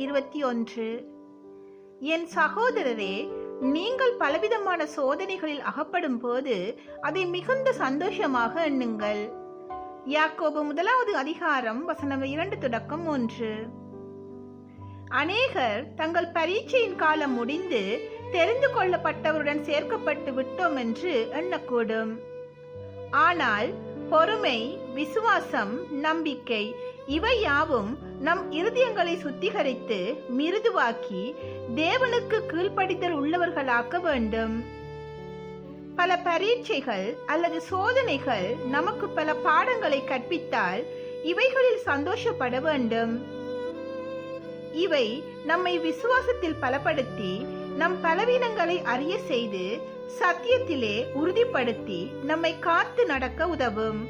இருபத்தி ஒன்று. என் சகோதரரே நீங்கள் பலவிதமான சோதனைகளில் அகப்படும் போது அதை மிகுந்த சந்தோஷமாக எண்ணுங்கள். யாக்கோபு முதலாவது அதிகாரம் வசனம் இரண்டு தொடக்கம் ஒன்று. அநேகர் தங்கள் பரீட்சையின் காலம் முடிந்து தெரிந்து கொள்ளப்பட்டவருடன் சேர்க்கப்பட்டு விட்டோம் என்று எண்ணக்கூடும். ஆனால் பொறுமை விசுவாசம் நம்பிக்கை இவை யாவும் நம் இருதயங்களை சுத்திகரித்து மிருதுவாக்கி தேவனுக்கு கீழ்ப்படிதல் உள்ளவர்களாக்க வேண்டும். பல பரீட்சைகள் அல்லது சோதனைகள் நமக்கு பல பாடங்களை கற்பித்தால் இவைகளில் சந்தோஷப்பட வேண்டும். இவை நம்மை விசுவாசத்தில் பலப்படுத்தி நம் பலவீனங்களை அறிய செய்து சத்தியத்திலே உறுதிப்படுத்தி நம்மை காத்து நடக்க உதவும்.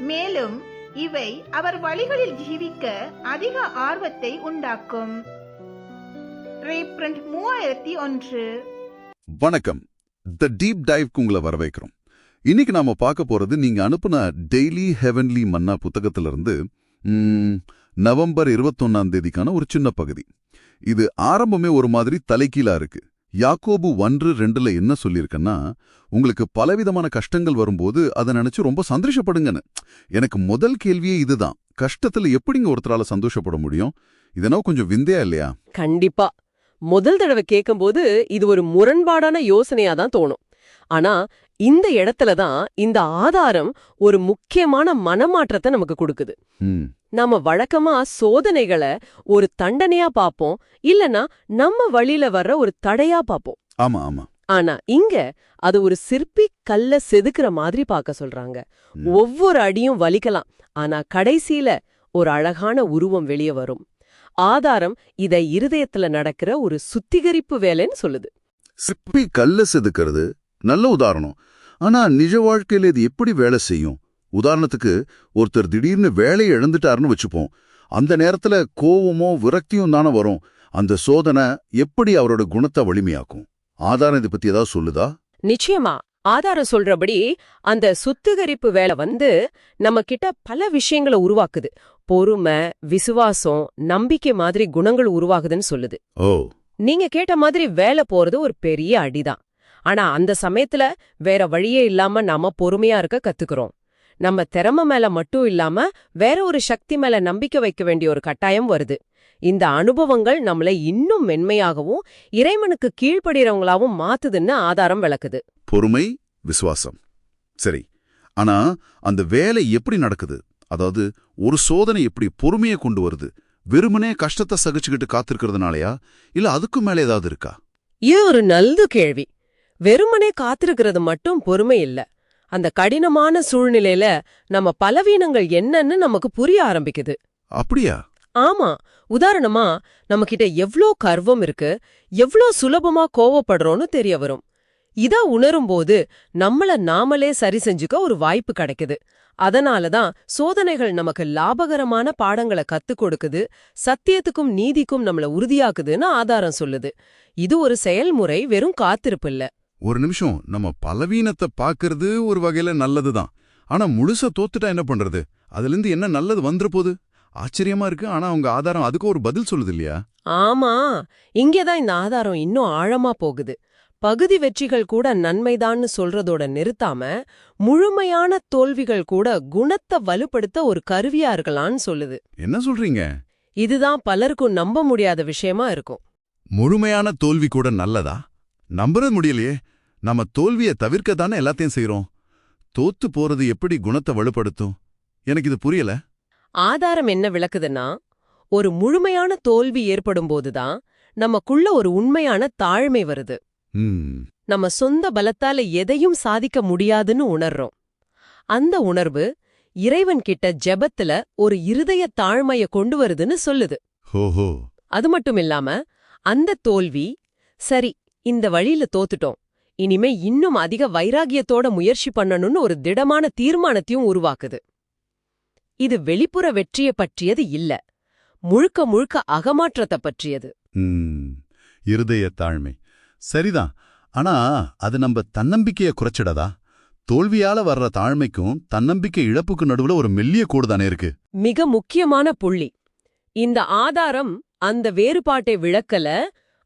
மேலும் இவை அவர் வழிகளில் ஜீவிக்க அதிக ஆர்வத்தை உண்டாக்கும். மூவாயிரத்தி ஒன்று. வணக்கம். த டீப் டைவ்க்கு உங்களை வரவேற்கிறோம். இன்னைக்கு நாம பார்க்க போறது நீங்க அனுப்புன டெய்லி ஹெவன்லி மன்னா புத்தகத்திலிருந்து நவம்பர் இருபத்தொன்னாம் தேதிக்கான ஒரு சின்ன பகுதி. இது ஆரம்பமே ஒரு மாதிரி தலைகீழா இருக்கு. யாக்கோபு ஒன்று ரெண்டுல என்ன சொல்லியிருக்கன்னா உங்களுக்கு பலவிதமான கஷ்டங்கள் வரும்போது அதை நினைச்சு ரொம்ப சந்தோஷப்படுங்கன்னு. எனக்கு முதல் கேள்வியே இதுதான். கஷ்டத்துல எப்படிங்க ஒருத்தரால சந்தோஷப்பட முடியும்? இதனா கொஞ்சம் விந்தையா இல்லையா? கண்டிப்பா. முதல் தடவை கேட்கும்போது இது ஒரு முரண்பாடான யோசனையா தான் தோணும். ஆனா இந்த இடத்துல தான் இந்த ஆதாரம் ஒரு முக்கியமான மனமாற்றத்தை நமக்கு கொடுக்குது. நாம வழக்கமா சோதனைகளை ஒரு தண்டனையா பாப்போம் இல்லனா நம்ம வழியில வர்ற ஒரு தடையா பாப்போம். ஆமா ஆமா. ஆனா இங்க அது ஒரு சிற்பி கல்ல செதுக்குற மாதிரி பார்க்க சொல்றாங்க. ஒவ்வொரு அடியும் வலிக்கலாம் ஆனா கடைசியில ஒரு அழகான உருவம் வெளியே வரும். ஆதாரம் இதை இருதயத்துல நடக்கிற ஒரு சுத்திகரிப்பு வேலைன்னு சொல்லுது. சிப்பி கல்ல செதுக்கிறது நல்ல உதாரணம். ஆனா நிஜ வாழ்க்கையில இது எப்படி வேலை செய்யும்? உதாரணத்துக்கு ஒருத்தர் திடீர்னு வேலையை இழந்துட்டாருன்னு வச்சுப்போம். அந்த நேரத்துல கோவமோ விரக்தியும் தானே வரும். அந்த சோதனை எப்படி அவரோட குணத்தை வலிமையாக்கும்? ஆதாரம் இதை பத்தி ஏதாவது சொல்லுதா? நிச்சயமா. ஆதாரம் சொல்றபடி அந்த சுத்திகரிப்பு வேலை வந்து நம்ம கிட்ட பல விஷயங்களை உருவாக்குது. பொறுமை விசுவாசம் நம்பிக்கை மாதிரி குணங்கள் உருவாகுதுன்னு சொல்லுது. ஓ. நீங்க கேட்ட மாதிரி வேலை போறது ஒரு பெரிய அடிதான். ஆனா அந்த சமயத்துல வேற வழியே இல்லாம நாம பொறுமையா இருக்க கத்துக்கிறோம். நம்ம திறமை மேல மட்டும் இல்லாம வேற ஒரு சக்தி மேல நம்பிக்கை வைக்க வேண்டிய ஒரு கட்டாயம் வருது. இந்த அனுபவங்கள் நம்மளை இன்னும் மென்மையாகவும் இறைவனுக்கு கீழ்ப்படுகிறவங்களாவும் மாத்துதுன்னு ஆதாரம் விளக்குது. பொறுமை விசுவாசம். சரி ஆனா அந்த வேலை எப்படி நடக்குது? அதாவது ஒரு சோதனை எப்படி பொறுமையை கொண்டு வருது? வெறுமனே கஷ்டத்தை சகிச்சுக்கிட்டு காத்திருக்கிறதுனாலயா? இல்ல அதுக்கும் மேல ஏதாவது இருக்கா? இது ஒரு நல்ல கேள்வி. வெறுமனே காத்திருக்கிறது மட்டும் பொறுமை இல்ல. அந்த கடினமான சூழ்நிலையில நம்ம பலவீனங்கள் என்னன்னு நமக்கு புரிய ஆரம்பிக்குது. அப்படியா? ஆமா. உதாரணமா நம்மகிட்ட எவ்ளோ கர்வம் இருக்கு எவ்ளோ சுலபமா கோவப்படுறோம்னு தெரிய வரும். இத உணரும்போது நம்மள நாமளே சரி செஞ்சுக்க ஒரு வாய்ப்பு கிடைக்குது. அதனால தான் சோதனைகள் நமக்கு லாபகரமான பாடங்களை கத்துக் கொடுக்குது சத்தியத்துக்கும் நீதிக்கும் நம்மள உறுதியாக்குதுன்னு ஆதாரம் சொல்லுது. இது ஒரு செயல்முறை வெறும் காத்திருப்பு இல்ல. ஒரு நிமிஷம் நம்ம பலவீனத்தை பாக்குறது ஒரு வகையில நல்லதுதான். ஆனா முழுசா தோத்துட்டா என்ன பண்றது? அதுல இருந்து என்ன நல்லது வந்துற போது? ஆச்சரியமா இருக்கு. ஆனா அவங்க ஆதாரம் அதுக்கு ஒரு பதில் சொல்லுது இல்லையா? ஆமா. இங்கேதான் இந்த ஆதாரம் இன்னும் ஆழமா போகுது. பகுதி வெற்றிகள் கூட நன்மைதான்னு சொல்றதோட நிறுத்தாம முழுமையான தோல்விகள் கூட குணத்தை வலுப்படுத்த ஒரு கருவியா இருக்கலாம்னு சொல்லுது. என்ன சொல்றீங்க? இதுதான் பலருக்கும் நம்ப முடியாத விஷயமா இருக்கும். முழுமையான தோல்வி கூட நல்லதா? நம்புறது முடியலையே. நம்ம தோல்வியை தவிர்க்க தானே எல்லாத்தையும் செய்றோம்? தோத்து போறது எப்படி குணத்தை வலுப்படுத்தும்? எனக்கு இது புரியல. ஆதாரம் என்ன விளக்குதுன்னா ஒரு முழுமையான தோல்வி ஏற்படும் போதுதான் நமக்குள்ள ஒரு உண்மையான தாழ்மை வருது. நம்ம சொந்த பலத்தால எதையும் சாதிக்க முடியாதுன்னு உணர்றோம். அந்த உணர்வு இறைவன் கிட்ட ஜெபத்துல ஒரு இருதய தாழ்மைய கொண்டு வருதுன்னு சொல்லுது. அது மட்டும் இல்லாம அந்த தோல்வி சரி இந்த வழியில தோத்துட்டோம். இனிமே இன்னும் அதிக வைராகியத்தோட முயற்சி பண்ணணும்னு ஒரு திடமான தீர்மானத்தையும் உருவாக்குது. இது வெளிப்புற வெற்றிய பற்றியது இல்ல. முழுக்க முழுக்க அகமாற்றத்தை பற்றியது. இருதய தாழ்மை. சரிதான். ஆனா அது நம்ம தன்னம்பிக்கைய குறைச்சிடதா? தோல்வியால வர்ற தாழ்மைக்கும் தன்னம்பிக்கை இழப்புக்கு நடுவுல ஒரு மெல்லிய கோடு தானே இருக்கு. மிக முக்கியமான புள்ளி. இந்த ஆதாரம் அந்த வேறுபாட்டை விளக்கல.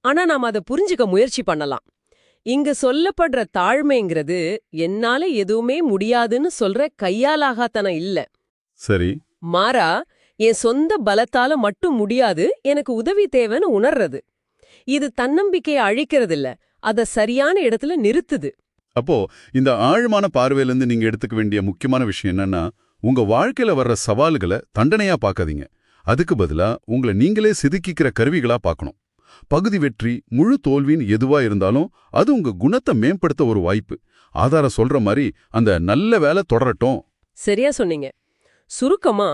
ஆனா நாம அதை புரிஞ்சுக்க முயற்சி பண்ணலாம். இங்க சொல்லப்படுற தாழ்மைங்கிறது என்னால எதுவுமே முடியாதுன்னு சொல்ற கையாலாகாத்தனம் இல்ல. சரி. மாறா என் சொந்த பலத்தால மட்டும் முடியாது எனக்கு உதவி தேவைன்னு உணர்றது. இது தன்னம்பிக்கையை அழிக்கிறதில்ல அத சரியான இடத்துல நிறுத்துது. அப்போ இந்த ஆழமான பார்வையிலிருந்து நீங்க எடுத்துக்க வேண்டிய முக்கியமான விஷயம் என்னன்னா உங்க வாழ்க்கையில வர்ற சவால்களை தண்டனையா பார்க்காதீங்க. அதுக்கு பதிலா உங்களை நீங்களே செதுக்கிக்கிற கருவிகளா பார்க்கணும். பகுதி வெற்றி முழு தோல்வின்னு எதுவா இருந்தாலும் அது உங்க குணத்தை மேம்படுத்த ஒரு வாய்ப்பு. ஆதாரம் சொல்ற மாதிரி அந்த நல்ல வேலை தொடரட்டும். சரியா சொன்னீங்க. சுருக்கமா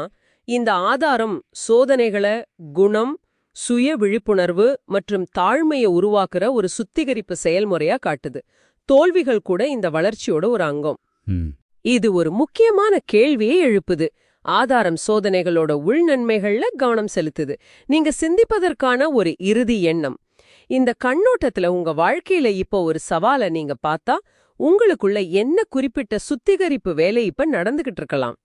இந்த ஆதாரம் சோதனைகளை குணம் சுய விழிப்புணர்வு மற்றும் தாழ்மையை உருவாக்குற ஒரு சுத்திகரிப்பு செயல்முறையா காட்டுது. தோல்விகள் கூட இந்த வளர்ச்சியோட ஒரு அங்கம். இது ஒரு முக்கியமான கேள்வியை எழுப்புது. ஆதாரம் சோதனைகளோட உள்நன்மைகள்ல கவனம் செலுத்துது. நீங்க சிந்திப்பதற்கான ஒரு இறுதி எண்ணம். இந்த கண்ணோட்டத்துல உங்க வாழ்க்கையில இப்போ ஒரு சவாலை நீங்க பார்த்தா உங்களுக்குள்ள என்ன குறிப்பிட்ட சுத்திகரிப்பு வேலை இப்ப நடந்துகிட்டு இருக்கலாம்.